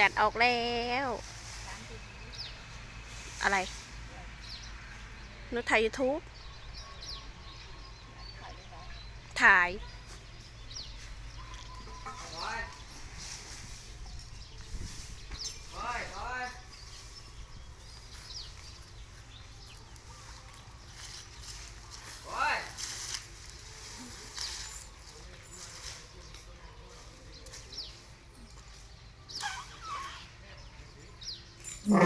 แดดออกแล้ว อะไรนุถ่ายยูทูบถ่าย วัน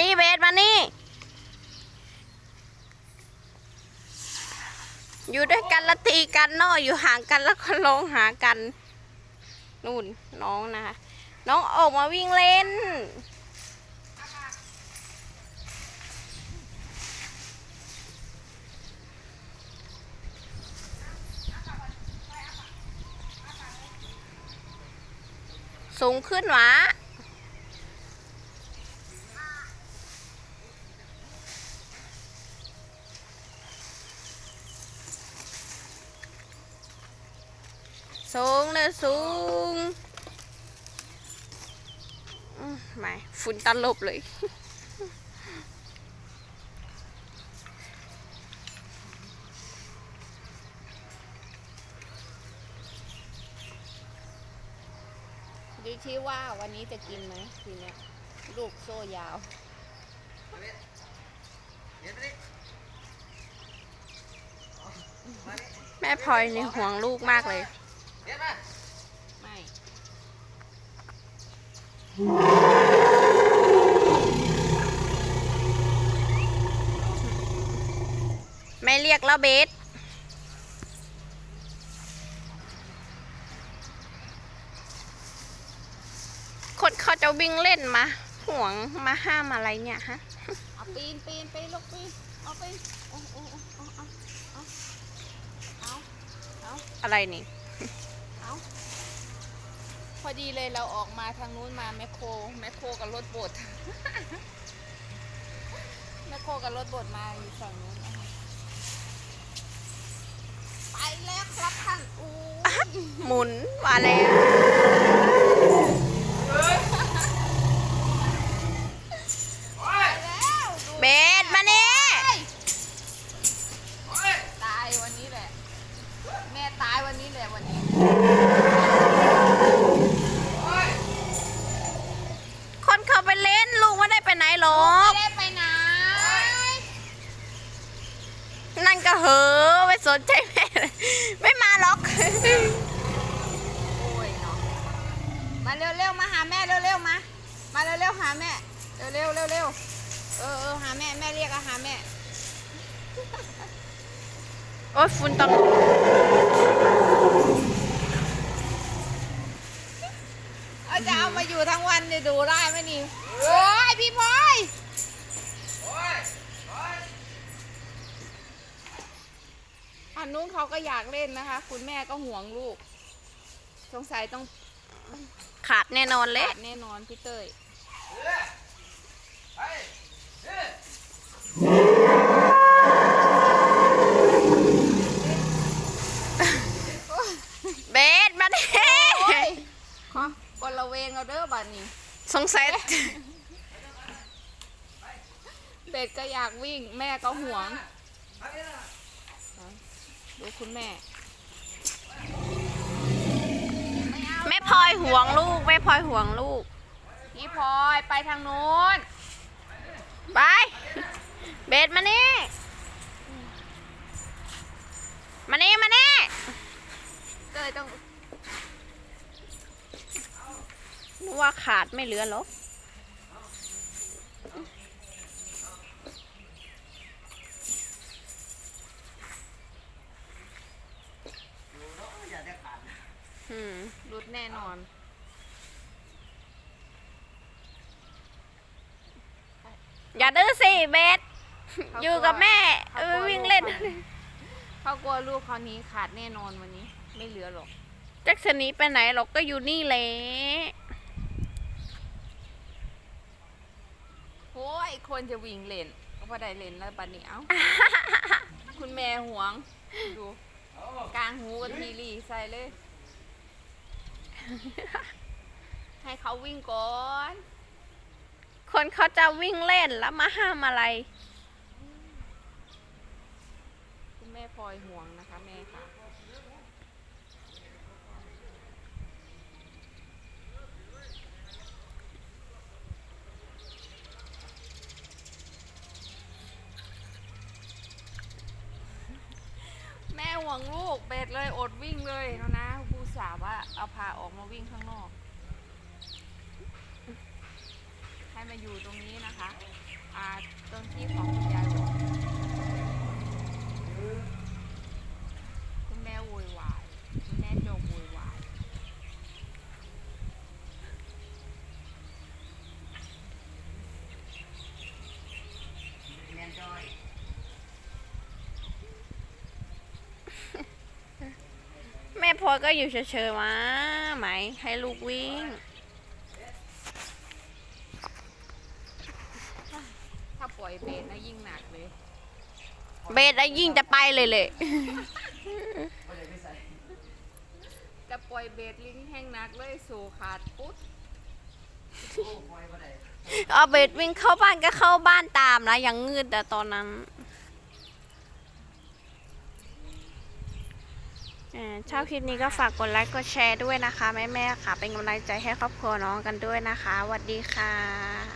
นี้เบสวันนี้อยู่ด้วยกันละตีกันเนาะอยู่ห่างกันแล้วก็ร้องหากัน นู่นน้องนะคะ น้องออกมาวิ่งเล่น สูงขึ้นหวะสูงเลยสูง มไม่ฝุ่นตลบเลย ดูที่ว่าวันนี้จะกินไหมทีเนี้ยลูกโซ่ยาวแม่พลอยนี่ห่วงลูกมากเลย ไม่ ไม่ เรียกแล้วเบสคนเขาจะวิ่งเล่นมาห่วงมาห้ามอะไรเนี่ยฮะเอาปีนปีนปีนลูกปีนเอาปีนโอ้โอ้โอ้โอ้เอาเอาเอาเอาอะไรนี่เอาพอดีเลยเราออกมาทางนู้นมาแมคโครแมคโครกับรถบดแมคโครกับรถบดมาอยู่ฝั่งนู้นนะคะไป แล้วครับท่านอู้ยหมุนมาแล้วไปแล้วดูเบสมานี่ตายวันนี้แหละ แม่ตายวันนี้แหละวันนี้ คนเขาไปเล่นลูกไม่ได้ไปไหนหรอไม่ก ได้ไปไหนนั่นก็เหอะไม่สนใจแม่เลย ไม่มาหรอกโอ้ยเนาะมาเร็วๆมาหาแม่เร็วๆมา มาเร็วๆหาแม่เร็วๆเร็วๆเออเออหาแม่แม่เรียกอะหาแม่ โอ้ยฝุ่นตลบเอาจะเอามาอยู่ทั้งวันเนี่ยดูได้ไหมนี่โอ้ยพี่พ ลอยอันนู้นเขาก็อยากเล่นนะคะ คุณแม่ก็ห่วงลูก สงสัยต้องขาดแน่นอนเละขาดแน่นอนพี่เต้ยเบสมาดิโอ้ยฮะคนละเวงเอาเด้อบัดนี้ สงสัยเบ็ดก็อยากวิ่งแม่ก็ห่วง ดูคุณแม่ไม่เอาแม่พลอยห่วงลูก แม่พลอยห่วงลูก พี่พลอยไปทางนู้น ไป เบสมานี่ มานี่ มานี่เต้ยต้องนึกว่าขาดไม่เหลือหรอ รุดแน่นอน อย่าดื้อสิเบสอยู่กับแม่เอวอวิ่งเล่นเขากลัวลูกคราวนี้ขาดแน่นอนวันนี้ ไม่เหลือหรอกแจ็คสันนี้ไปไหนเราก็อยู่นี่แหละโอ้ยคนจะวิ่งเล่นก็พอได้เล่นแล้วบัดนี้เอ้า คุณแม่หวง ดูกลางหูกับทีรีใส่เลย ให้เขาวิ่งก่อน คนเขาจะวิ่งเล่นแล้วมาห้ามอะไร คุณแม่พลอยห่วงนะคะแม่ค่ะ แม่ห่วงลูกเบ็ดเลยอดวิ่งเลยแล้วนะผู้ สาวว่าเอาพาออกมาวิ่งข้างนอก ให้มาอยู่ตรงนี้นะคะ อ่าตรงที่ของคุณยายบอกคุณแม่โวยวายคุณแม่โจมโวยวาย แม่ พลอยก็อยู่เฉยๆมาไหมให้ลูกวิ่ง ถ้าปล่อยเบสนะยิ่งหนักเลย เบสแล้วยิ่งจะไปเลยเลย จะปล่อยเบสลิงแห้งหนักเลยสู่ขาดปุ๊บเอาเบสวิ่งเข้าบ้านก็เข้าบ้านตามนะยังงืดแต่ตอนนั้นอ่า ชอบคลิปนี้ก็ฝากกดไลค์กดแชร์ด้วยนะคะแม่ๆค่ะ เป็นกำลังใจให้ครอบครัวน้องกันด้วยนะคะสวัสดีค่ะ